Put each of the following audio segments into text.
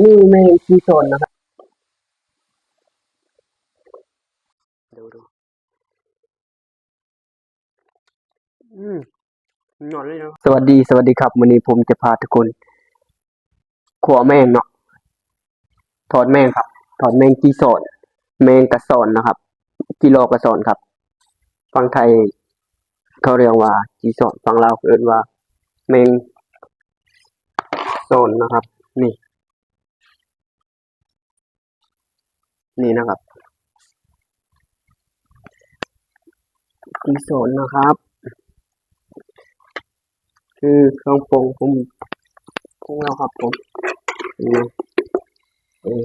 นี่ไม่ที่โซนนะครับ ดูดูอืมนอนเลยเนาะสวัสดีสวัสดีครับวันนี้ผมจะพาทุกคนขัวแมงเนาะถอดแมงครับ ถอดแมงกีสอนแมงกระสอนนะครับ กิโลกระสอนครับ ฟังไทยเขาเรียกว่ากีสอนฟังลาวเอิ้นว่า แมงโซนนะครับ นี่ นี่นะครับกีโซนนะครับ คือเครื่องปรุงผมของเราครับผมนี่เออ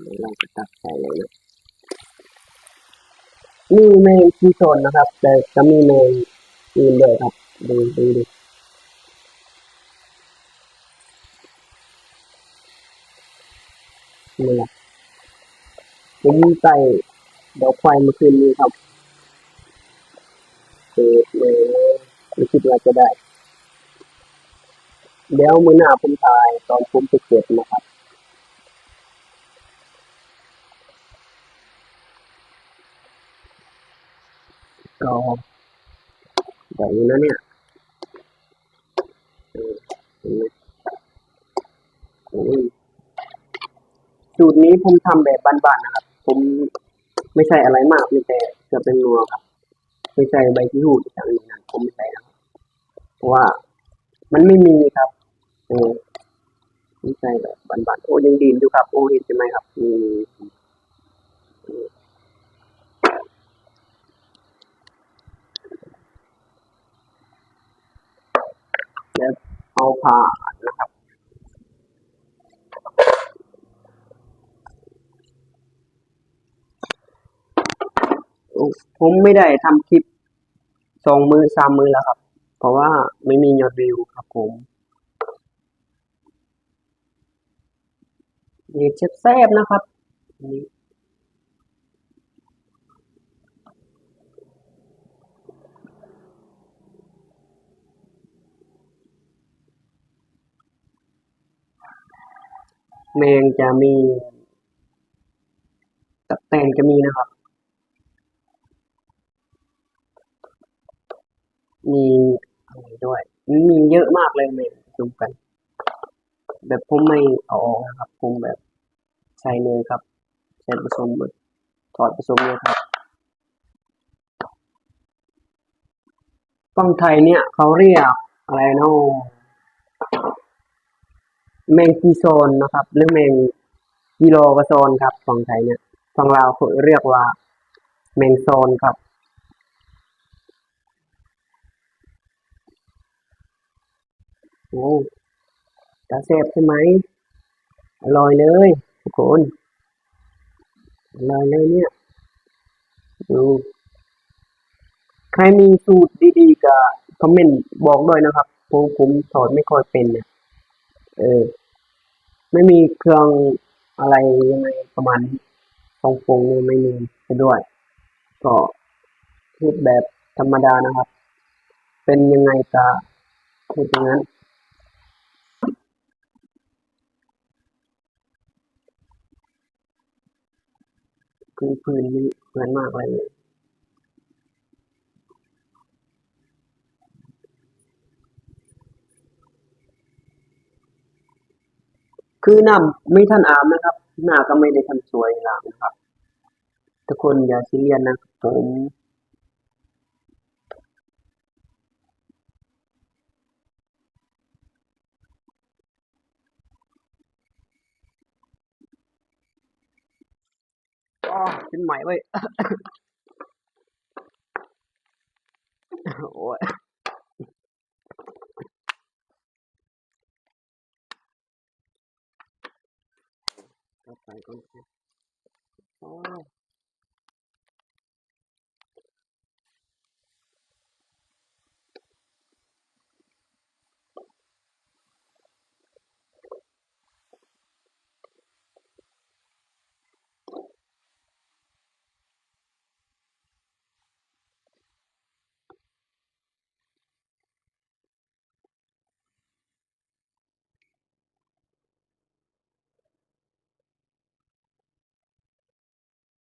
เดี๋ยวเราจะตักใส่เลยนะนี่แมงกีโซนนะครับ แต่จะมีแมงอื่นด้วยครับดูดูดูนี่แหละผมใส่ดอกไฟเมื่อคืนนี้ครับเออเออไม่คิดว่าจะได้เดี๋ยวมือหน้าผมตายตอนผมไปเก็บนะครับก็แบบนี้นะเนี่ยเออเห็นไหมโอ้ย สูตรนี้ผมทำแบบบ้านๆนะครับ ผมไม่ใช่อะไรมากมีแต่จะเป็นนัวครับ ไม่ใช่ใบที่หูดอย่างนี้นะผมไม่ใส่นะเพราะว่ามันไม่มีครับเออไม่ใช่แบบบ้านๆโอ้ยังดีอยู่ครับ โอ้เห็นใช่ไหมครับมีแล้วเอาผ่านะครับ ผมไม่ได้ทำคลิปสองมือสามมือแล้วครับ เพราะว่าไม่มียอดวิวครับผมนี่แซ่บนะครับนี่แมงจะมีตับแตงจะมีนะครับ มีอะไรด้วยมีเยอะมากเลยแมงรวมกัน แบบผมไม่เอาออกนะครับผมแบบใส่เลยครับใส่ผสมเลยถอดผสมเลยครับฝั่งไทยเนี่ยเขาเรียกอะไรเนาะแมงกีโซนนะครับ หรือแมงกิโลกระโซนครับฝั่งไทยเนี่ยฝั่งลาวเขาเรียกว่าแมงโซนครับ โอ้จะแซ่บใช่ไหม อร่อยเลยทุกคน อร่อยเลยเนี่ยดูใครมีสูตรดีๆก็คอมเมนต์บอกด้วยนะครับผมผมสอนไม่ค่อยเป็นเนี่ยเออ ไม่มีเครื่องอะไรยังไงประมาณฟองฟงเนี่ยไม่มีไปด้วย ก็พูดแบบธรรมดานะครับ เป็นยังไงก็พูดอย่างนั้น คือพื้นนี่เหมือนมากเลยคือน้าไม่ท่านอาบนะครับ หน้าก็ไม่ได้ทำสวยงามนะครับ ทุกคนอย่าซีเรียสนะครับผม อ๋อเป็นไหมเ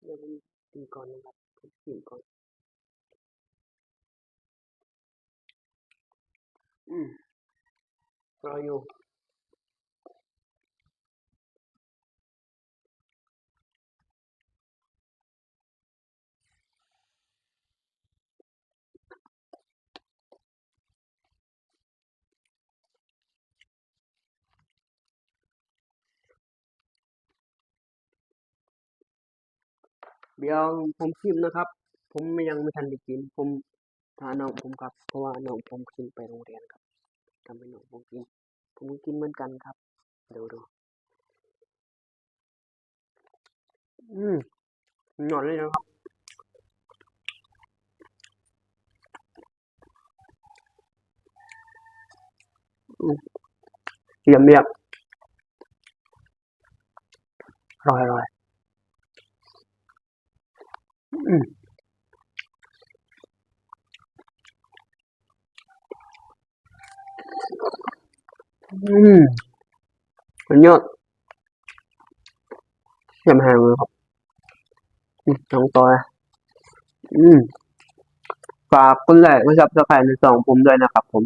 ว้ยโอ้ยเอาไปก่อ เดี๋ยวผมกินนะครับผมกินก่อนอืมรออยู่เดี๋ยวผมชิมนะครับ ผมยังไม่ทันได้กิน ผมทาน้องผมครับ เพราะว่าน้องผมขึ้นไปโรงเรียนครับทำให้น้องผมกิน ผมก็กินเหมือนกันครับดูดูอืมหนอนเลยนะครับเยี่ยมเยี่ยมอร่อยอร่อย อืมมันยอดเยี่ยมแหงเลยครับอืมสองตัวอืมฝากคนแรกนะครับสไครในสองผมด้วยนะครับผม